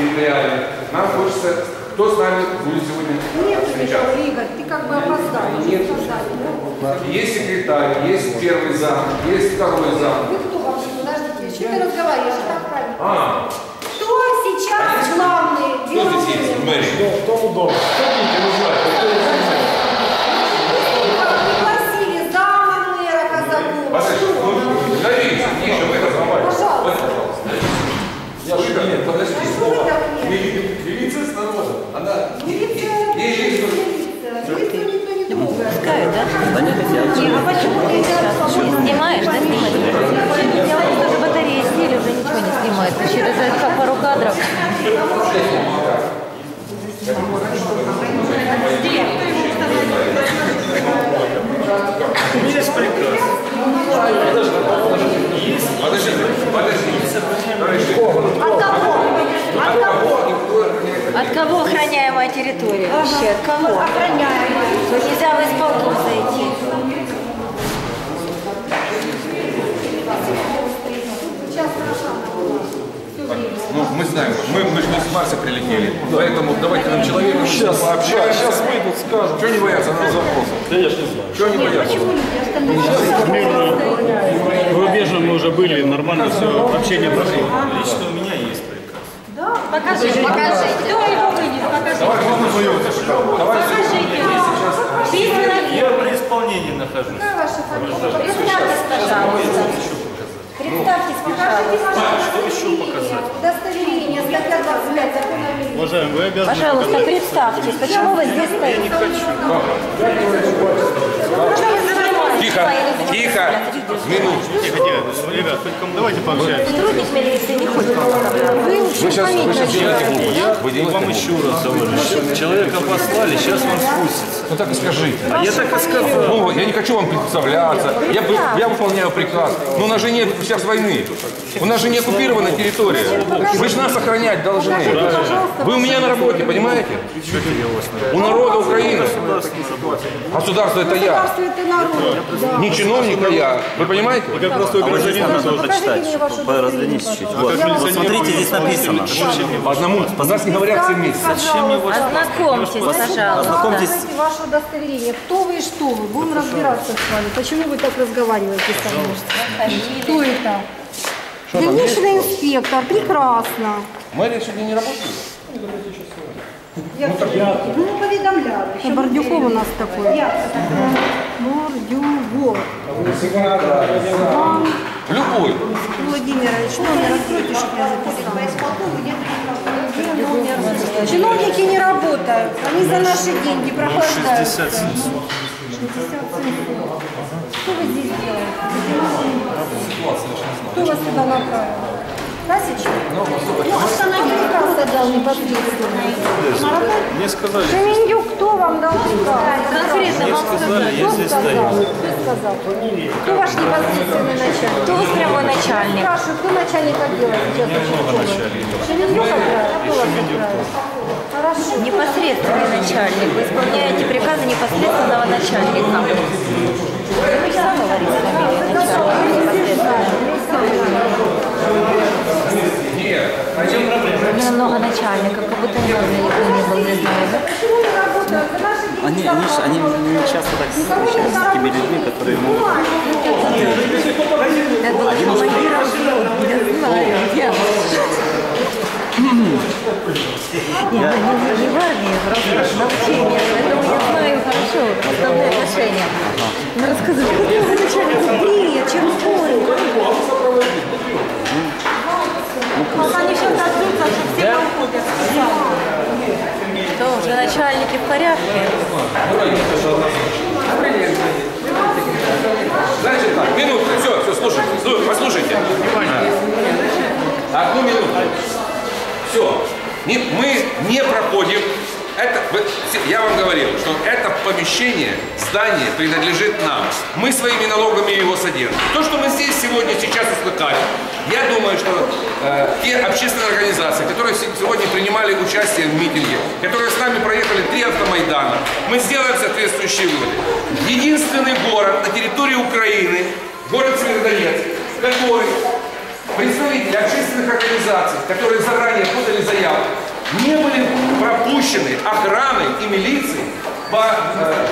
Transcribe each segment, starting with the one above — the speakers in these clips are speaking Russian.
территориальных. Нам хочется, кто с нами будет сегодня ну, Нет, встречаться. Нет, Игорь, ты как бы опоздал. Нет, опоздал. Есть секретарь, есть первый зам, есть второй зам. Вы кто? От кого? От кого? От кого охраняемая территория вообще? От кого? Охраняемая. Нельзя в исполком зайти. Мы знаем, мы, мы же не с Марса прилетели, поэтому давайте нам человека сейчас пообщаемся. Сейчас выйдут, скажут. Чего не бояться на запросы? Да я ж не знаю. Чего не бояться? В Рубежном мы уже были, нормально все, общение прошло. Лично у меня есть приказ. Покажите, покажите. Кто его вынес? Покажите. Давай, можно мою. Давай, Письменно. Я при исполнении нахожусь. Какая ваша фамилия? Представьтесь, пожалуйста. Представьтесь, пожалуйста. Еще показать? Удостоверение, статья 25 закона о милиции. Уважаемый, вы обязаны Пожалуйста, представьтесь. Почему вы здесь стоите? Тихо, тихо, минуту. Тихо, тихо. Ребят, хоть кому- давайте пообщаемся. Сотрудник милиции не Вы Вы сейчас, вы сейчас делаете глупость. Вы делаете Вам глупость. еще раз говорю. Человека послали, сейчас он спустится. Ну так и скажите. А я так и сказал. Ну, я не хочу вам представляться. Я, я выполняю приказ. Но у нас же нет сейчас войны. У нас же не оккупирована территория. Вы же нас охранять должны. Вы у меня на работе, понимаете? У народа Украины. Государство это я. Государство это народ. Да. Не чиновник, а я. Вы понимаете? Как простой гражданин надо Покажите мне ваше Развернитесь удостоверение, чуть. Вот, смотрите, здесь написано. По одному. У нас не говорят все вместе. Ознакомьтесь, пожалуйста. Ознакомьтесь. Ваше удостоверение. Кто вы и что вы? Будем разбираться с вами. Почему вы так разговариваете со мной? Кто это? Больничный инспектор. Прекрасно. Мэрия сегодня не работает? Я, ну, поведомляла. Это Бордюков у нас такой. Бордюгов. Любой. Владимирович, номер откройте, чтобы я записала. Чиновники не работают. Они за наши деньги прохлаждаются. 67. 67. Что вы здесь делаете? Кто вас сюда направил? Красич? Ну, остановите приказ дал непосредственно. Мне сказали, Шемендюк, кто вам дал приказ? Конкретно вам сказали, Кто сказал? Кто сказал? Кто ваш непосредственный начальник? У начальник? Спрашиваю, кто начальник отдела сейчас? Отправил? Кто вас отправил? Хорошо. Непосредственный начальник. Вы исполняете приказы непосредственного начальника. Вы же сам говорите фамилию начальника непосредственного. Нет. У меня много начальников, как будто недавно никто не был, не знаю, да? Почему не работают? За наши деньги Они, они, не часто так встречаются с такими людьми, которые могут... Я была командиром, я знаю, я. Я не, не в армии, просто на учениях, поэтому я знаю хорошо основные отношения. Ну рассказывай, какой вы начальник? Бред, чем спорить? Они сейчас разберутся, что все уходят. Что, уже начальники в порядке? Значит так, минутку, все, все, слушайте, слушайте, послушайте. Одну минуту. Все. Не- мы не проходим. Это, я вам говорил, что это помещение, здание принадлежит нам. Мы своими налогами его содержим. То, что мы здесь сегодня, сейчас услыхали, я думаю, что э, те общественные организации, которые се- сегодня принимали участие в митинге, которые с нами проехали три автомайдана, мы сделаем соответствующие выводы. Единственный город на территории Украины, город Северодонецк, который представители общественных организаций, которые заранее подали заявку, не были пропущены охраной и милицией по, э,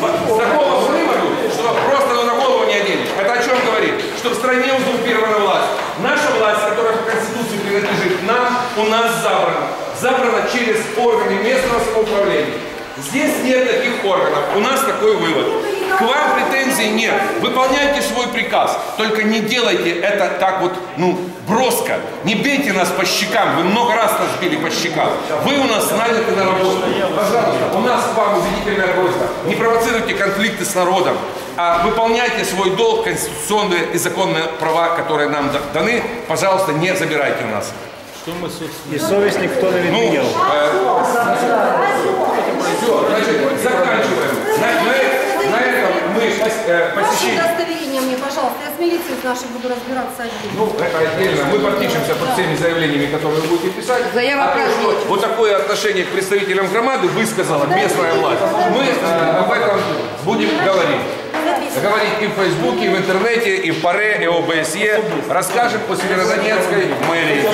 по такому выводу, что просто на голову не оденешь. Это о чем говорит? Что в стране узурпирована власть. Наша власть, которая по Конституции принадлежит нам, у нас забрана. Забрана через органы местного самоуправления. Здесь нет таких органов. У нас такой вывод. К вам претензий нет. Выполняйте свой приказ. Только не делайте это так вот, ну, броско. Не бейте нас по щекам. Вы много раз нас били по щекам. Вы у нас наняты на работу. Пожалуйста, у нас к вам убедительная просьба. Не провоцируйте конфликты с народом, а выполняйте свой долг, конституционные и законные права, которые нам да- даны. Пожалуйста, не забирайте у нас. Что мы, собственно, И совесть никто не Ну, відміняв. все, значит, заканчиваем. На, на- на этом э, Ваше посещение. удостоверение мне, пожалуйста. Я с милицией с нашей буду разбираться отдельно. Ну, это отдельно. Мы подпишемся под всеми заявлениями, которые вы будете писать. Заява а то, что вот такое отношение к представителям громады высказала местная власть. Мы э, об этом будем говорить. Говорить и в Фейсбуке, и в интернете, и в ПАРЕ, и в ОБСЕ. Расскажем о Северодонецкой мэрии.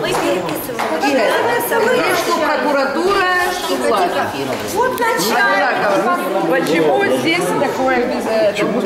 Мы переписываем. Что прокуратура, что власть. Вот начало. Почему здесь такое без этого?